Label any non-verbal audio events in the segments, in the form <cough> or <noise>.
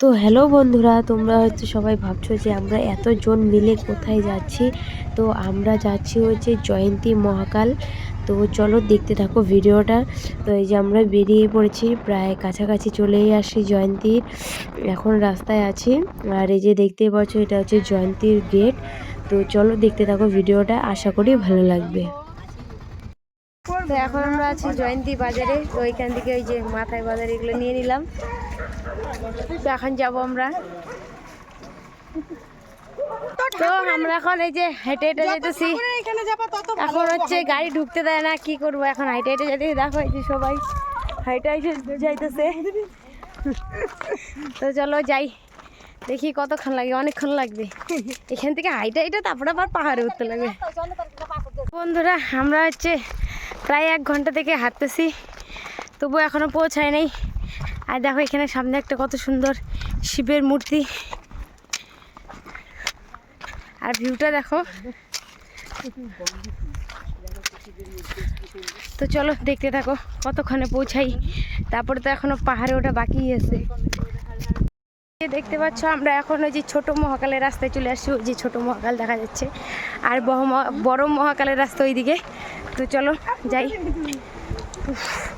তো হ্যালো বন্ধুরা, তোমরা হয়তো সবাই ভাবছ যে আমরা এতজন মিলে কোথায় যাচ্ছি? তো আমরা যাচ্ছি হচ্ছে জয়ন্তী মহাকাল। তো চলো দেখতে থাকো ভিডিওটা। তো এই যে আমরা বেরিয়ে পড়েছি, প্রায় কাছাকাছি চলেই আসি জয়ন্তীর এখন রাস্তায় আছি। আর এই যে দেখতেই পাচ্ছ, এটা হচ্ছে জয়ন্তীর গেট তো চলো দেখতে থাকো ভিডিওটা, আশা করি ভালো লাগবে। তো এখন আমরা আছি জয়ন্তী বাজারে। তো ওইখান থেকে ওই যে মাথায় বাজার এগুলো নিয়ে নিলাম। তো এখন যাব আমরা। তো আমরা এখন এই যে হেঁটে হেঁটে যেতেছি। এখন হচ্ছে গাড়ি ঢুকতে দেয় না কি করব? এখন হাইটে হেঁটে যেতেছি। দেখো এই যে সবাই হাইটে হাইটে যাইতেছে। তো চলো যাই। দেখি কতক্ষণ লাগে অনেকক্ষণ লাগবে। এখান থেকে হাইটে হাইটে তারপরে আবার পাহাড়ে উঠতে লাগবে বন্ধুরা আমরা হচ্ছে প্রায় এক ঘণ্টা থেকে হাঁটতেছি। তবু এখনও পৌঁছায় নাই। আর দেখো এখানে সামনে একটা কত সুন্দর শিবের মূর্তি। আর ভিউটা দেখো। তো চলো দেখতে থাকো, কতক্ষণে পৌঁছাই। তারপরে তো এখনও পাহাড়ে ওটা বাকি আছে। দেখতে পাচ্ছ, আমরা এখন ওই যে ছোট মহাকালের রাস্তায় চলে আসছি, ওই যে ছোট মহাকাল দেখা যাচ্ছে। আর বড় মহা- বড় মহাকালের রাস্তা ওইদিকে। তো চলো যাই।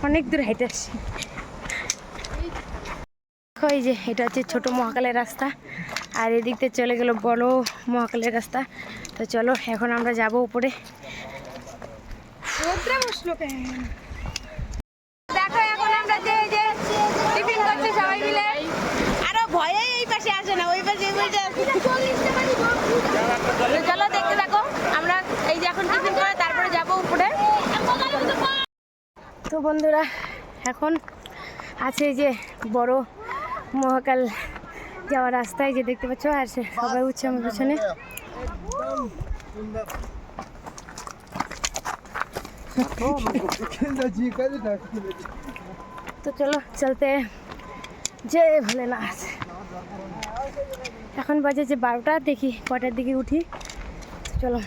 অনেক দূর হেঁটে আসছি। দেখো এই যে এটা হচ্ছে ছোট মহাকালের রাস্তা। আর এদিক দিয়ে চলে গেল বড় মহাকালের রাস্তা। তো চলো এখন আমরা যাব উপরে। দেখো এখন আমরা যে যে টিফিন করছি সবাই মিলে। আরও ভয়ে এই পাশে আসে না ওই পাশে চলো দেখতে থাকো। আমরা এই যে এখন টিফিন করে তারপরে যাব উপরে। তো বন্ধুরা এখন আছে যে বড় মহাকাল যাওয়ার রাস্তায় যে দেখতে পাচ্ছ, আর সে সবাই উঠছে আমার পিছনে। তো চলো, চলতে যে জয় ভোলেনাথ এখন বাজে যে বারোটা, দেখি কটার দিকে উঠি। চলো।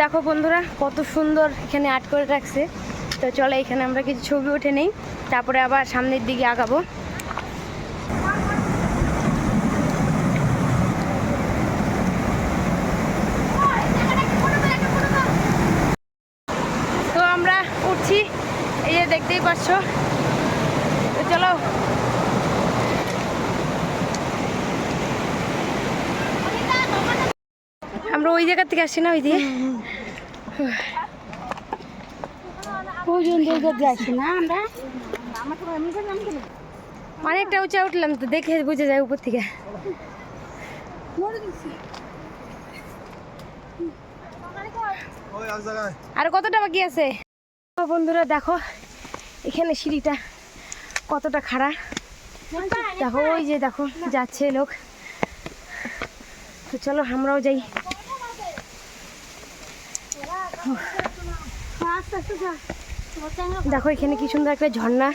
দেখো বন্ধুরা, কত সুন্দর এখানে আর্ট করে রাখছে। তো চলো, এখানে আমরা কিছু ছবি উঠে নেই। তারপরে আবার সামনের দিকে আগাবো। তো আমরা উঠছি। এই যে দেখতেই পাচ্ছ। তো চলো। আমরা ওই জায়গা থেকে আসছি না, ওই <laughs> অনেকটা উঁচা উঠলাম তো, দেখে বুঝে যায় উপর থেকে। আর কতটা বাকি আছে? বন্ধুরা, দেখো, এখানে সিঁড়িটা কতটা খাড়া। দেখো, ওই যে দেখো, যাচ্ছে লোক। তো চলো, আমরাও যাই। দেখো এখানে কি সুন্দর একটা ঝর্ণা।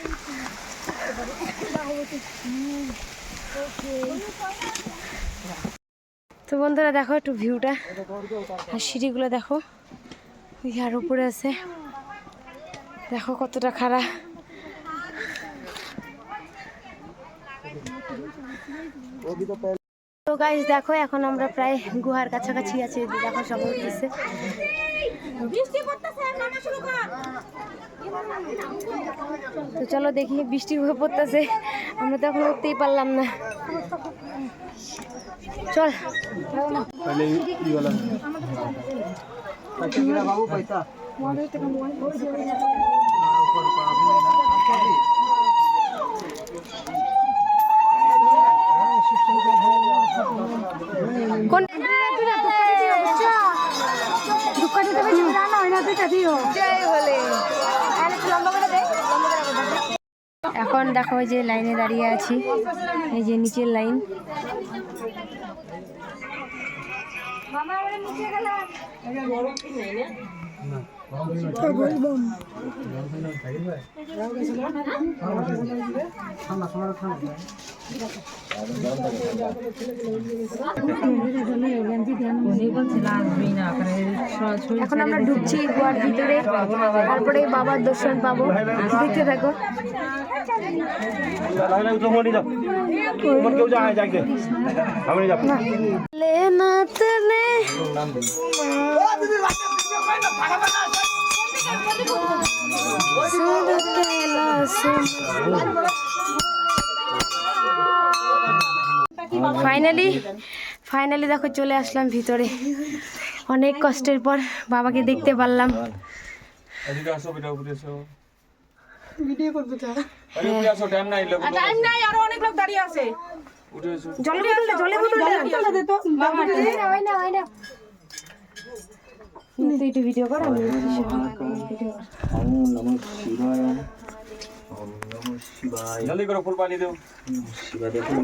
তো বন্ধুরা দেখো একটু ভিউটা, আর সিঁড়িগুলো দেখো আর উপরে আছে। দেখো কতটা খাড়া। তো গাইজ দেখো এখন আমরা প্রায় গুহার কাছাকাছি আছি দেখো সবাই বৃষ্টি পড়তেছে নামা শুরু কর। তো চলো দেখি বৃষ্টি পড়তেছে। আমরা তো এখন উঠতেই পারলাম না। চল। বাবু পয়সা। এখন দেখো যে লাইনে দাঁড়িয়ে আছি। এই যে নিচের লাইন। এখন আমরা ঢুকছি গোয়ার ভিতরে। তারপরে বাবার দর্শন পাবো। দেখতে থাকো। কেউ যায় ফাইনালি ফাইনালি দেখো চলে আসলাম ভিতরে। অনেক কষ্টের পর বাবাকে দেখতে পারলাম। ভিডিও আসো টাইম নাই টাইম নাই আরও অনেক লোক দাঁড়িয়ে আছে। উঠে এসো জলে বোতলটা জলে বোতলটা দে। তো হয় না হয় না ভিডিও কর আমি ভিডিও ওম নমঃ শিবায় শিবায় জলদি করো ফুল পানি দাও শিবা দেখুন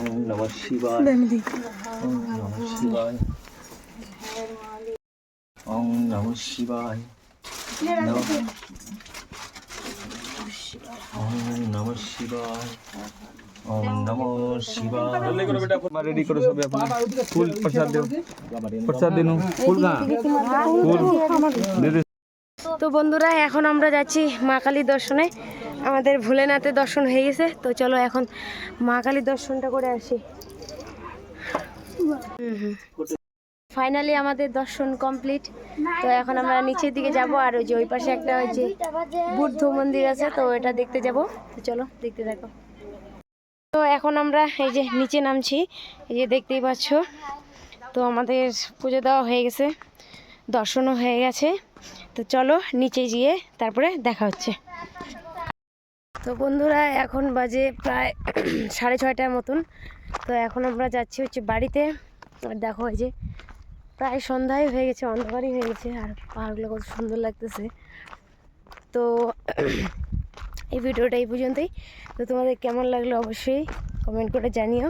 ওম নমঃ শিবায়। ওম নমঃ শিবায়। ওম নমঃ শিবায়। নমঃ ওম নমঃ শিবায়। ওম নমঃ শিবায়। জলদি করো বেটা ফুল রেডি করো সবে আপনি ফুল প্রসাদ দাও। প্রসাদ দিনু। ফুল না ফুল। দে তো বন্ধুরা, এখন আমরা যাচ্ছি মা কালী দর্শনে। আমাদের ভোলেনাথের দর্শন হয়ে গেছে। তো চলো এখন মা কালীর দর্শনটা করে আসি। ফাইনালি আমাদের দর্শন কমপ্লিট তো এখন আমরা নিচের দিকে যাব, আর ওই যে ওই পাশে একটা ওই যে বুদ্ধ মন্দির আছে, তো এটা দেখতে যাব। তো চলো, দেখতে থাকো। তো এখন আমরা এই যে নিচে নামছি, এই যে দেখতেই পাচ্ছ। তো আমাদের পুজো দেওয়া হয়ে গেছে, দর্শনও হয়ে গেছে। তো চলো নিচে গিয়ে তারপরে দেখা হচ্ছে। তো বন্ধুরা, এখন বাজে প্রায় <clears throat> সাড়ে ছয়টার মতন। তো এখন আমরা যাচ্ছি হচ্ছে বাড়িতে। দেখো এই যে প্রায় সন্ধ্যায় হয়ে গেছে, অন্ধকারই হয়ে গেছে, আর পাহাড়গুলো কত সুন্দর লাগতেছে। তো <clears throat> এই ভিডিওটা এই পর্যন্তই। তো তোমাদের কেমন লাগল অবশ্যই কমেন্ট করে জানিও।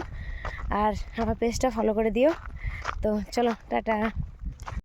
আর আমার পেজটা ফলো করে দিও। তো চলো, টাটা।